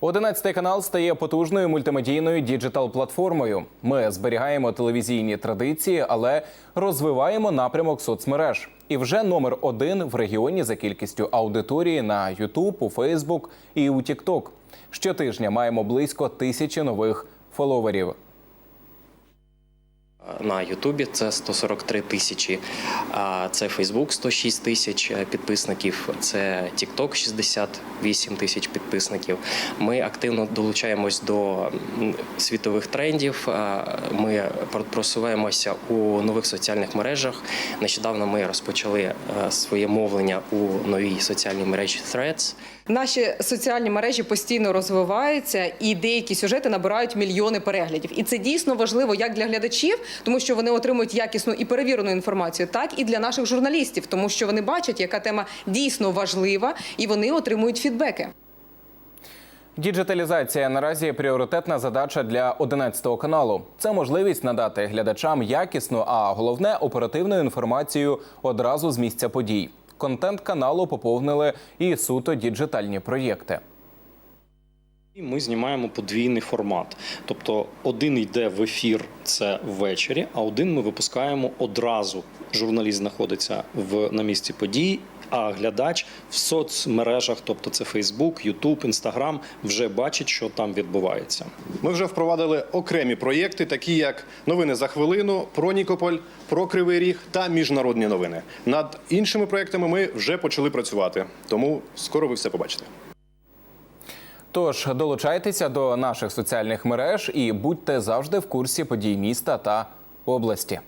Одинадцятий канал стає потужною мультимедійною діджитал-платформою. Ми зберігаємо телевізійні традиції, але розвиваємо напрямок соцмереж. І вже номер один в регіоні за кількістю аудиторії на YouTube, у Facebook і у TikTok. Щотижня маємо близько тисячі нових фоловерів. На Ютубі це 143 тисячі, це Фейсбук 106 тисяч е, підписників, це TikTok 68 тисяч підписників. Ми активно долучаємось до світових трендів. Ми просуваємося у нових соціальних мережах. Нещодавно ми розпочали е, своє мовлення у новій соціальній мережі Threads. Наші соціальні мережі постійно розвиваються, і деякі сюжети набирають мільйони переглядів. І це дійсно важливо як для глядачів, тому що вони отримують якісну і перевірену інформацію, так і для наших журналістів, тому що вони бачать, яка тема дійсно важлива, і вони отримують фідбеки. Діджиталізація наразі пріоритетна задача для 11 каналу. Це можливість надати глядачам якісну, а головне оперативну інформацію одразу з місця подій. Контент каналу поповнили і суто діджитальні проєкти. Ми знімаємо подвійний формат. Тобто один йде в ефір це ввечері, а один ми випускаємо одразу. Журналіст знаходиться в на місці подій, а глядач в соцмережах, тобто це Facebook, YouTube, Instagram, вже бачить, що там відбувається. Ми вже впровадили окремі проєкти, такі як новини за хвилину, про Нікополь, про Кривий Ріг та міжнародні новини. Над іншими проєктами ми вже почали працювати, тому скоро ви все побачите. Тож долучайтеся до наших соціальних мереж і будьте завжди в курсі подій міста та області.